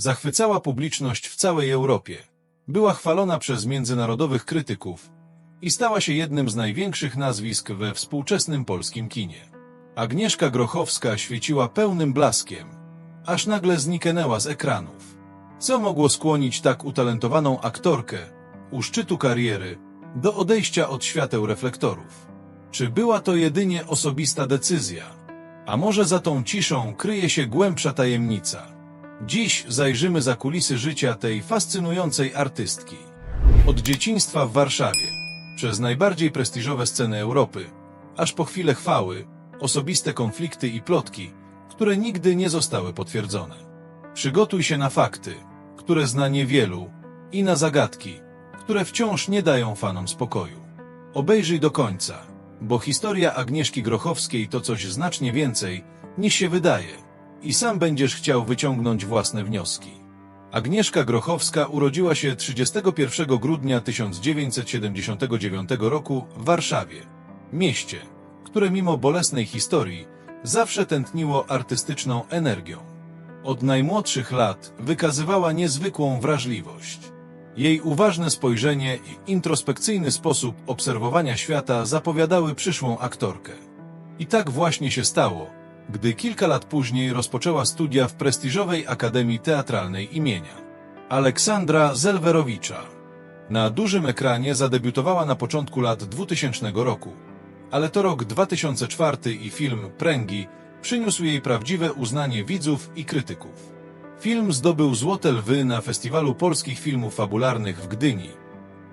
Zachwycała publiczność w całej Europie. Była chwalona przez międzynarodowych krytyków i stała się jednym z największych nazwisk we współczesnym polskim kinie. Agnieszka Grochowska świeciła pełnym blaskiem, aż nagle zniknęła z ekranów. Co mogło skłonić tak utalentowaną aktorkę u szczytu kariery do odejścia od świateł reflektorów? Czy była to jedynie osobista decyzja? A może za tą ciszą kryje się głębsza tajemnica? Dziś zajrzymy za kulisy życia tej fascynującej artystki. Od dzieciństwa w Warszawie, przez najbardziej prestiżowe sceny Europy, aż po chwile chwały, osobiste konflikty i plotki, które nigdy nie zostały potwierdzone. Przygotuj się na fakty, które zna niewielu, i na zagadki, które wciąż nie dają fanom spokoju. Obejrzyj do końca, bo historia Agnieszki Grochowskiej to coś znacznie więcej, niż się wydaje, i sam będziesz chciał wyciągnąć własne wnioski. Agnieszka Grochowska urodziła się 31 grudnia 1979 roku w Warszawie, mieście, które mimo bolesnej historii zawsze tętniło artystyczną energią. Od najmłodszych lat wykazywała niezwykłą wrażliwość. Jej uważne spojrzenie i introspekcyjny sposób obserwowania świata zapowiadały przyszłą aktorkę. I tak właśnie się stało, gdy kilka lat później rozpoczęła studia w prestiżowej Akademii Teatralnej imienia Aleksandra Zelwerowicza. Na dużym ekranie zadebiutowała na początku lat 2000 roku, ale to rok 2004 i film Pręgi przyniósł jej prawdziwe uznanie widzów i krytyków. Film zdobył Złote Lwy na Festiwalu Polskich Filmów Fabularnych w Gdyni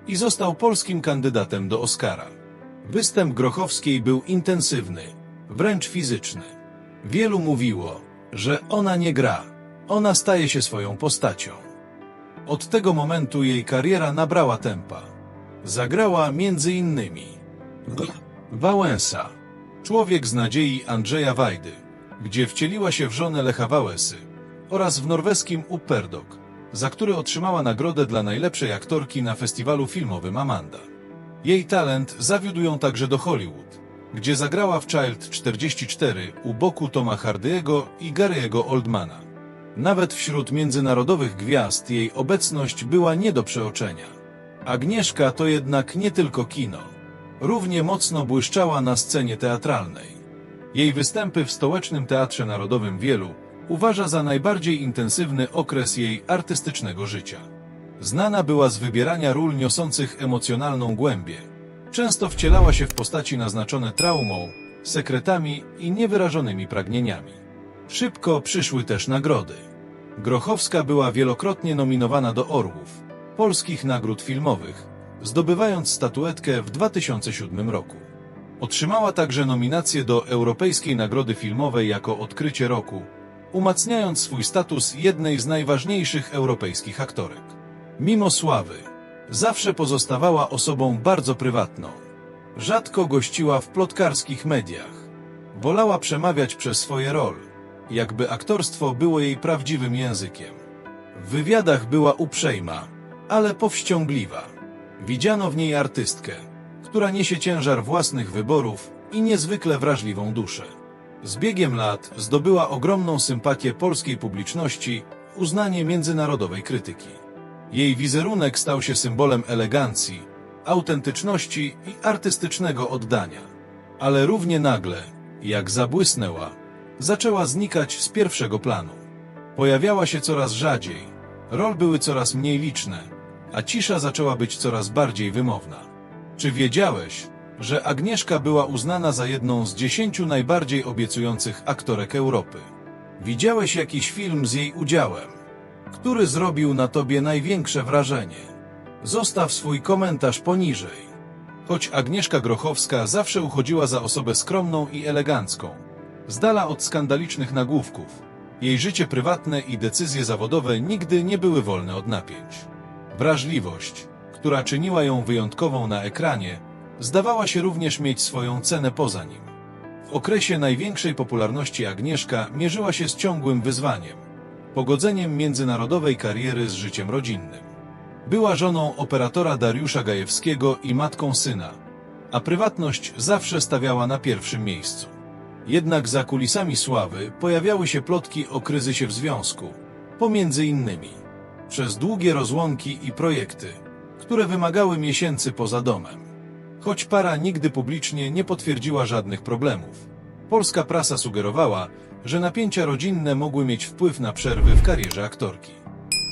i został polskim kandydatem do Oscara. Występ Grochowskiej był intensywny, wręcz fizyczny. Wielu mówiło, że ona nie gra, ona staje się swoją postacią. Od tego momentu jej kariera nabrała tempa. Zagrała między innymi Wałęsa, Człowiek z nadziei Andrzeja Wajdy, gdzie wcieliła się w żonę Lecha Wałęsy oraz w norweskim Upperdok, za który otrzymała nagrodę dla najlepszej aktorki na festiwalu filmowym Amanda. Jej talent zawiódł ją także do Hollywood, gdzie zagrała w Child 44 u boku Toma Hardy'ego i Gary'ego Oldmana. Nawet wśród międzynarodowych gwiazd jej obecność była nie do przeoczenia. Agnieszka to jednak nie tylko kino. Równie mocno błyszczała na scenie teatralnej. Jej występy w Stołecznym Teatrze Narodowym Wielu uważa za najbardziej intensywny okres jej artystycznego życia. Znana była z wybierania ról niosących emocjonalną głębię. Często wcielała się w postaci naznaczone traumą, sekretami i niewyrażonymi pragnieniami. Szybko przyszły też nagrody. Grochowska była wielokrotnie nominowana do Orłów, polskich nagród filmowych, zdobywając statuetkę w 2007 roku. Otrzymała także nominację do Europejskiej Nagrody Filmowej jako Odkrycie Roku, umacniając swój status jednej z najważniejszych europejskich aktorek. Mimo sławy, zawsze pozostawała osobą bardzo prywatną. Rzadko gościła w plotkarskich mediach. Wolała przemawiać przez swoje role, jakby aktorstwo było jej prawdziwym językiem. W wywiadach była uprzejma, ale powściągliwa. Widziano w niej artystkę, która niesie ciężar własnych wyborów i niezwykle wrażliwą duszę. Z biegiem lat zdobyła ogromną sympatię polskiej publiczności, uznanie międzynarodowej krytyki. Jej wizerunek stał się symbolem elegancji, autentyczności i artystycznego oddania. Ale równie nagle, jak zabłysnęła, zaczęła znikać z pierwszego planu. Pojawiała się coraz rzadziej, rol były coraz mniej liczne, a cisza zaczęła być coraz bardziej wymowna. Czy wiedziałeś, że Agnieszka była uznana za jedną z dziesięciu najbardziej obiecujących aktorek Europy? Widziałeś jakiś film z jej udziałem? Który zrobił na tobie największe wrażenie? Zostaw swój komentarz poniżej. Choć Agnieszka Grochowska zawsze uchodziła za osobę skromną i elegancką, z dala od skandalicznych nagłówków, jej życie prywatne i decyzje zawodowe nigdy nie były wolne od napięć. Wrażliwość, która czyniła ją wyjątkową na ekranie, zdawała się również mieć swoją cenę poza nim. W okresie największej popularności Agnieszka mierzyła się z ciągłym wyzwaniem pogodzeniem międzynarodowej kariery z życiem rodzinnym. Była żoną operatora Dariusza Gajewskiego i matką syna, a prywatność zawsze stawiała na pierwszym miejscu. Jednak za kulisami sławy pojawiały się plotki o kryzysie w związku, pomiędzy innymi przez długie rozłąki i projekty, które wymagały miesięcy poza domem. Choć para nigdy publicznie nie potwierdziła żadnych problemów. Polska prasa sugerowała, że napięcia rodzinne mogły mieć wpływ na przerwy w karierze aktorki.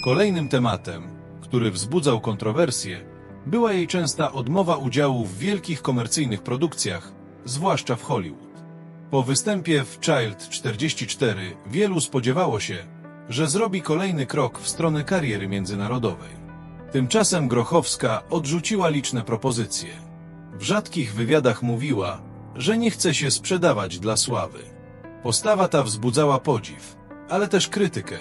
Kolejnym tematem, który wzbudzał kontrowersje, była jej częsta odmowa udziału w wielkich komercyjnych produkcjach, zwłaszcza w Hollywood. Po występie w Child 44 wielu spodziewało się, że zrobi kolejny krok w stronę kariery międzynarodowej. Tymczasem Grochowska odrzuciła liczne propozycje. W rzadkich wywiadach mówiła, że nie chce się sprzedawać dla sławy. Postawa ta wzbudzała podziw, ale też krytykę.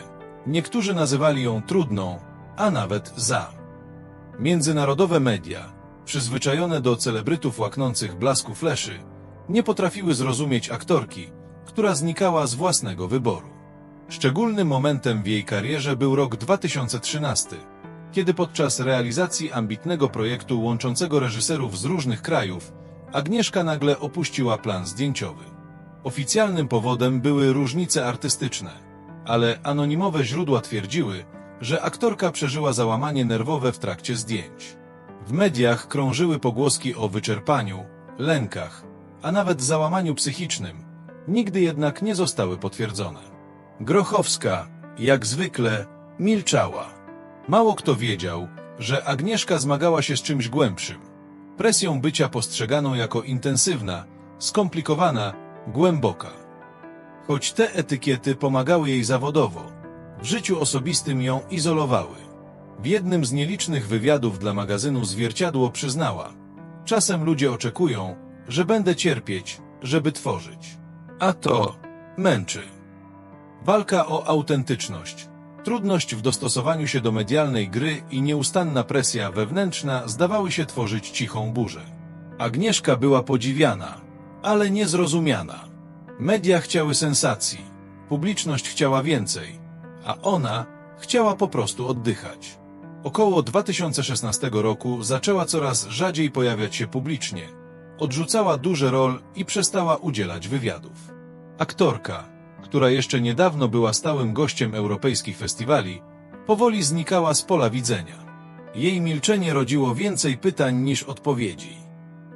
Niektórzy nazywali ją trudną, a nawet za. Międzynarodowe media, przyzwyczajone do celebrytów łaknących blasku fleszy, nie potrafiły zrozumieć aktorki, która znikała z własnego wyboru. Szczególnym momentem w jej karierze był rok 2013, kiedy podczas realizacji ambitnego projektu łączącego reżyserów z różnych krajów, Agnieszka nagle opuściła plan zdjęciowy. Oficjalnym powodem były różnice artystyczne, ale anonimowe źródła twierdziły, że aktorka przeżyła załamanie nerwowe w trakcie zdjęć. W mediach krążyły pogłoski o wyczerpaniu, lękach, a nawet załamaniu psychicznym, nigdy jednak nie zostały potwierdzone. Grochowska, jak zwykle, milczała. Mało kto wiedział, że Agnieszka zmagała się z czymś głębszym. Presją bycia postrzeganą jako intensywna, skomplikowana, głęboka. Choć te etykiety pomagały jej zawodowo, w życiu osobistym ją izolowały. W jednym z nielicznych wywiadów dla magazynu Zwierciadło przyznała: Czasem ludzie oczekują, że będę cierpieć, żeby tworzyć. A to męczy. Walka o autentyczność, trudność w dostosowaniu się do medialnej gry i nieustanna presja wewnętrzna zdawały się tworzyć cichą burzę. Agnieszka była podziwiana, ale niezrozumiana. Media chciały sensacji, publiczność chciała więcej, a ona chciała po prostu oddychać. Około 2016 roku zaczęła coraz rzadziej pojawiać się publicznie. Odrzucała duże rol i przestała udzielać wywiadów. Aktorka, która jeszcze niedawno była stałym gościem europejskich festiwali, powoli znikała z pola widzenia. Jej milczenie rodziło więcej pytań niż odpowiedzi.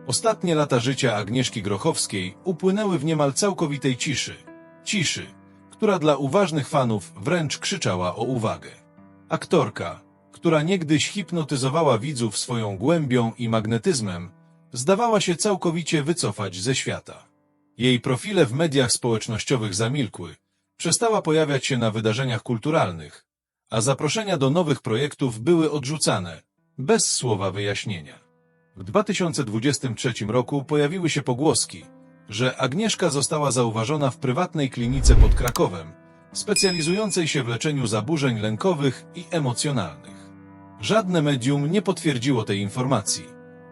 Ostatnie lata życia Agnieszki Grochowskiej upłynęły w niemal całkowitej ciszy. Ciszy, która dla uważnych fanów wręcz krzyczała o uwagę. Aktorka, która niegdyś hipnotyzowała widzów swoją głębią i magnetyzmem, zdawała się całkowicie wycofać ze świata. Jej profile w mediach społecznościowych zamilkły, przestała pojawiać się na wydarzeniach kulturalnych, a zaproszenia do nowych projektów były odrzucane, bez słowa wyjaśnienia. W 2023 roku pojawiły się pogłoski, że Agnieszka została zauważona w prywatnej klinice pod Krakowem, specjalizującej się w leczeniu zaburzeń lękowych i emocjonalnych. Żadne medium nie potwierdziło tej informacji,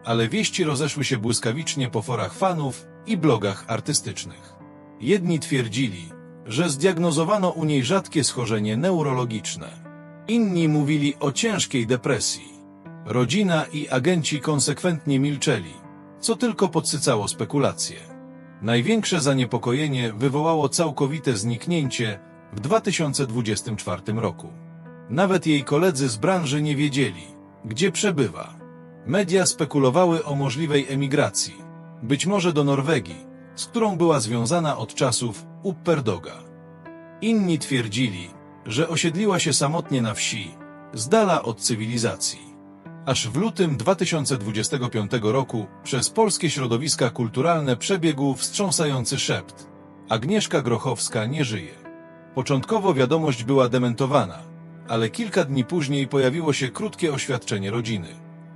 ale wieści rozeszły się błyskawicznie po forach fanów i blogach artystycznych. Jedni twierdzili, że zdiagnozowano u niej rzadkie schorzenie neurologiczne. Inni mówili o ciężkiej depresji. Rodzina i agenci konsekwentnie milczeli, co tylko podsycało spekulacje. Największe zaniepokojenie wywołało całkowite zniknięcie w 2024 roku. Nawet jej koledzy z branży nie wiedzieli, gdzie przebywa. Media spekulowały o możliwej emigracji, być może do Norwegii, z którą była związana od czasów Upperdoga. Inni twierdzili, że osiedliła się samotnie na wsi, z dala od cywilizacji. Aż w lutym 2025 roku przez polskie środowiska kulturalne przebiegł wstrząsający szept. Agnieszka Grochowska nie żyje. Początkowo wiadomość była dementowana, ale kilka dni później pojawiło się krótkie oświadczenie rodziny.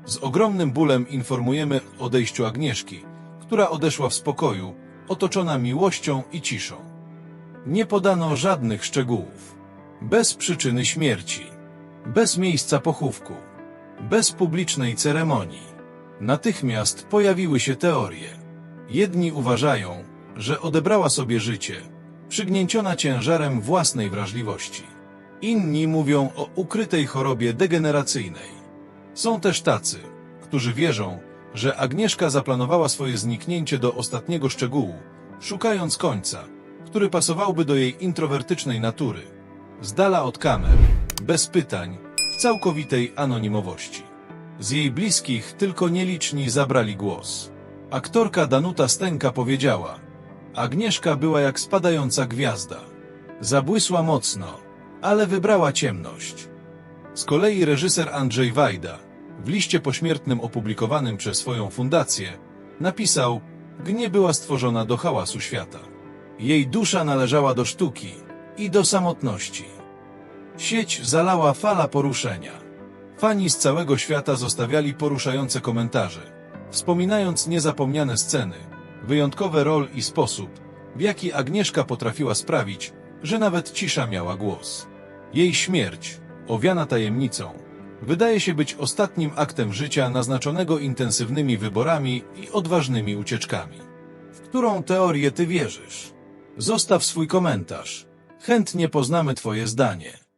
Z ogromnym bólem informujemy o odejściu Agnieszki, która odeszła w spokoju, otoczona miłością i ciszą. Nie podano żadnych szczegółów. Bez przyczyny śmierci. Bez miejsca pochówku. Bez publicznej ceremonii. Natychmiast pojawiły się teorie. Jedni uważają, że odebrała sobie życie, przygnięciona ciężarem własnej wrażliwości. Inni mówią o ukrytej chorobie degeneracyjnej. Są też tacy, którzy wierzą, że Agnieszka zaplanowała swoje zniknięcie do ostatniego szczegółu, szukając końca, który pasowałby do jej introwertycznej natury. Z dala od kamer, bez pytań, w całkowitej anonimowości. Z jej bliskich tylko nieliczni zabrali głos. Aktorka Danuta Stęka powiedziała: Agnieszka była jak spadająca gwiazda. Zabłysła mocno, ale wybrała ciemność. Z kolei reżyser Andrzej Wajda, w liście pośmiertnym opublikowanym przez swoją fundację, napisał: Gnie była stworzona do hałasu świata. Jej dusza należała do sztuki i do samotności. Sieć zalała fala poruszenia. Fani z całego świata zostawiali poruszające komentarze, wspominając niezapomniane sceny, wyjątkowe rol i sposób, w jaki Agnieszka potrafiła sprawić, że nawet cisza miała głos. Jej śmierć, owiana tajemnicą, wydaje się być ostatnim aktem życia naznaczonego intensywnymi wyborami i odważnymi ucieczkami. W którą teorię ty wierzysz? Zostaw swój komentarz. Chętnie poznamy twoje zdanie.